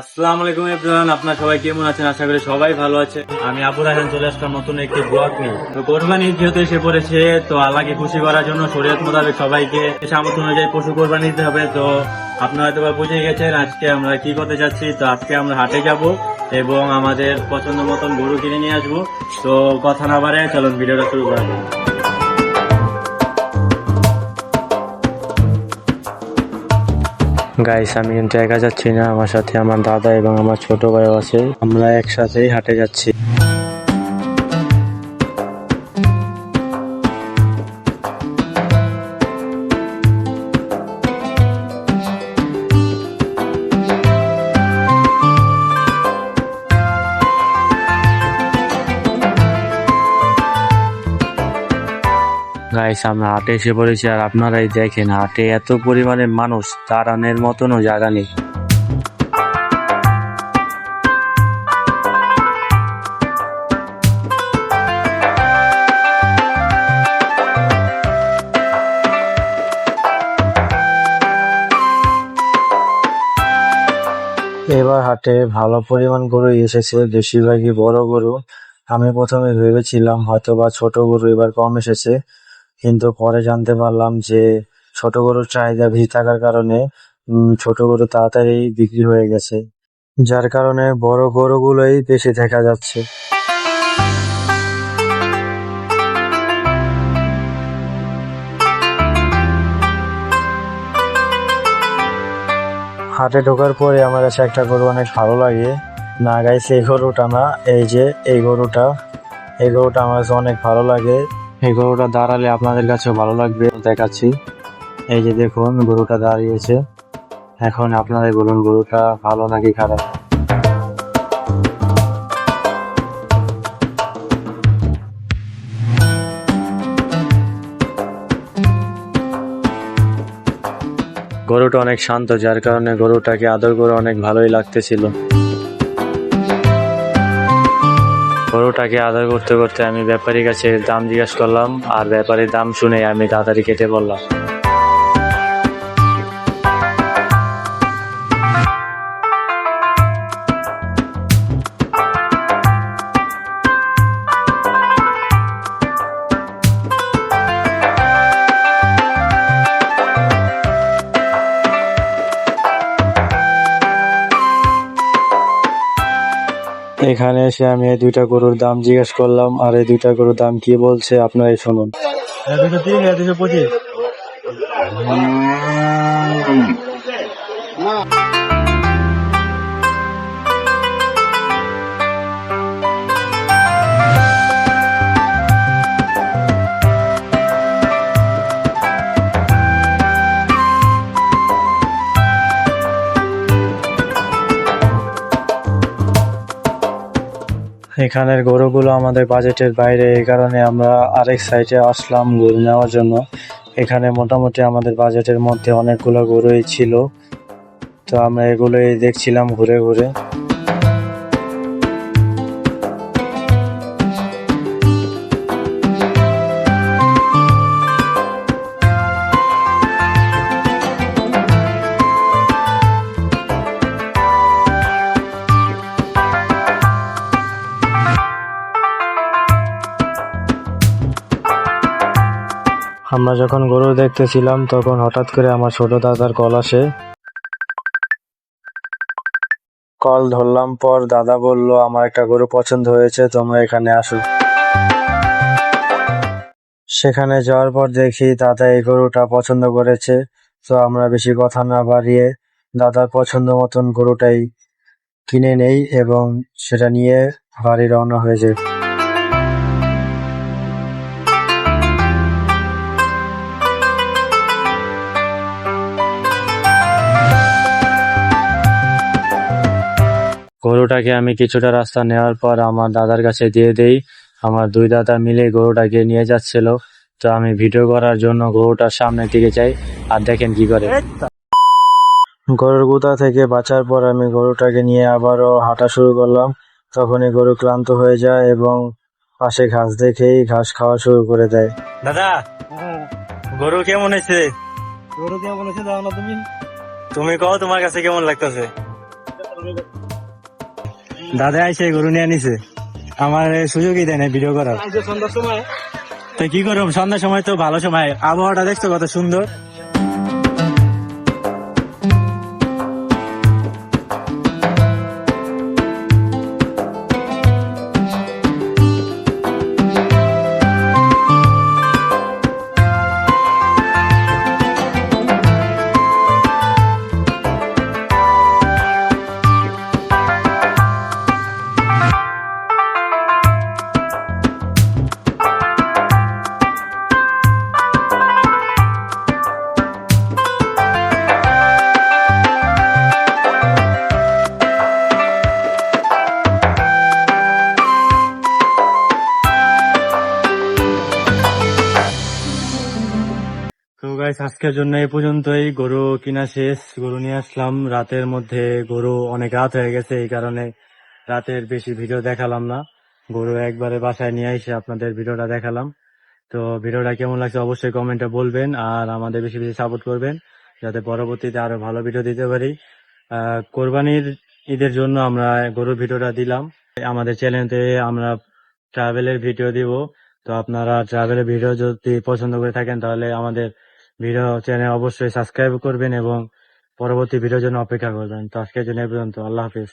আসসালামু আলাইকুম এভরিওয়ান, আপনার সবাই কেমন আছেন? আশা করি সবাই ভালো আছে আমি চলে আসলাম নতুন একটি ব্লগ নিয়ে। তো কোরবানি যেহেতু এসে পড়েছে, তো আল্লাহকে খুশি করার জন্য শরীয়ত মোতাবেক সবাইকে সামর্থ্য অনুযায়ী পশু কোরবানি দিতে হবে। তো আপনারা হয়তো বুঝে গেছেন আজকে আমরা কি করতে যাচ্ছি। তো আজকে আমরা হাটে যাব এবং আমাদের পছন্দ মতন গরু কিনে নিয়ে আসব। তো কথা না বাড়ে চলুন ভিডিওটা শুরু করা যাক। গাইস আমি কিন্তু একা যাচ্ছি না। আমার সাথে আমার দাদা এবং আমার ছোট ভাইও আছে। আমরা একসাথেই হাটে যাচ্ছি। গাইস, আমরা হাটে এসে পড়েছি আর আপনারাই দেখেন, হাটে এত পরিমাণে মানুষ, দাঁড়ানোর মতনও জায়গা নেই। এবার হাটে ভালো পরিমাণ গরু এসেছে, বেশিরভাগই বড় গরু। আমি প্রথমে ভেবেছিলাম হয়তো বা ছোট গরু এবার কম এসেছে। কিন্তু পরে জানতে পারলাম যে ছোট গরুর চাহিদা বেশি থাকার কারণে ছোট গরু তাড়াতাড়ি বিক্রি হয়ে গেছে, যার কারণে বড় গরুগুলোই বেশি দেখা যাচ্ছে। হাটে ঢোকার পরে আমার কাছে একটা গরু অনেক ভালো লাগে। না গাইছে এই গরুটা না, এই যে, এই গরুটা এই গরুটা আমার কাছে অনেক ভালো লাগে। এই গরুটা দাঁড়ালে আপনাদের কাছেও ভালো লাগবে। দেখাচ্ছি। এই যে দেখুন, গরুটা দাঁড়িয়েছে। এখন আপনাদের বলুন, গরুটা ভালো নাকি খারাপ? গরুটা অনেক শান্ত, যার কারণে গরুটাকে আদর করে অনেক ভালোই লাগতেছিল। গরুটাকে আদর করতে করতে আমি ব্যাপারীর কাছে দাম জিজ্ঞাসা করলাম, আর ব্যাপারীর দাম শুনে আমি তাড়াতাড়ি কেটে বললাম এখানে এসে আমি এই দুইটা গরুর দাম জিজ্ঞেস করলাম আর এই দুইটা গরুর দাম কি বলছে আপনারাই শুনুন। দুশো তিন দুশো পঁচিশ। এখানের গরুগুলো আমাদের বাজেটের বাইরে, এই কারণে আমরা আরেক সাইডে আসলাম গরু নেওয়ার জন্য। এখানে মোটামুটি আমাদের বাজেটের মধ্যে অনেকগুলো গরুই ছিল। তো আমরা এগুলোই দেখছিলাম ঘুরে ঘুরে। আমরা যখন গরু দেখতেছিলাম, তখন হঠাৎ করে আমার ছোট দাদার কল আসে। কল ধরলাম পর দাদা বলল, আমার একটা গরু পছন্দ হয়েছে, তোমরা এখানে আসো। সেখানে যাওয়ার পর দেখি দাদা এই গরুটা পছন্দ করেছে, তো আমরা বেশি কথা না বাড়িয়ে দাদার পছন্দ মতন গরুটাই কিনে নেই এবং সেটা নিয়ে বাড়ি রওনা হয়ে যায় গরুটাকে আমি কিছুটা রাস্তা নেওয়ার পর আমার দাদার কাছে দিয়ে দেই। আমার দুই দাদা মিলে গরুটাকে নিয়ে যাচ্ছিল। তো আমি ভিডিও করার জন্য গরুটার সামনের দিকে যাই আর দেখেন কি করে। গরুর গুদা থেকে বাঁচার পর আমি গরুটাকে নিয়ে আবারও হাঁটা শুরু করলাম। তখনই গরু ক্লান্ত হয়ে যায় এবং পাশে ঘাস দেখেই ঘাস খাওয়া শুরু করে দেয়। দাদা গরু কেমন হয়েছে গরু কেমন আছে? জানো না তুমি? তুমি কও তোমার কাছে কেমন লাগতেছে? দাদা আইসে গরু নিয়ে নিছে আমার সুযোগই দেয় না ভিডিও করার। সন্ধ্যার সময়। তো কি করব? সন্ধ্যার সময় তো ভালো সময়। আবহাওয়াটা দেখছ কত সুন্দর? তো গাইস আজকের জন্য এই পর্যন্তই। গরু কিনা শেষ। গরু নিয়ে আসলাম। রাতের মধ্যে গরু অনেক রাত হয়ে গেছে, এই কারণে রাতের বেশি ভিডিও দেখালাম না। গরু একবারে বাসায় নিয়ে এসে আপনাদের ভিডিওটা দেখালাম। তো ভিডিওটা কেমন লাগছে অবশ্যই কমেন্টে বলবেন আর আমাদের বেশি বেশি সাপোর্ট করবেন, যাতে পরবর্তীতে আরও ভালো ভিডিও দিতে পারি। কোরবানির ঈদের জন্য আমরা গরুর ভিডিওটা দিলাম। আমাদের চ্যানেলে আমরা ট্রাভেলের ভিডিও দিব। তো আপনারা ট্রাভেলের ভিডিও যদি পছন্দ করে থাকেন, তাহলে আমাদের ভিডিও চ্যানেল অবশ্যই সাবস্ক্রাইব করবেন এবং পরবর্তী ভিডিওর জন্য অপেক্ষা করবেন। তো আজকের জন্য পর্যন্ত। আল্লাহ হাফিজ।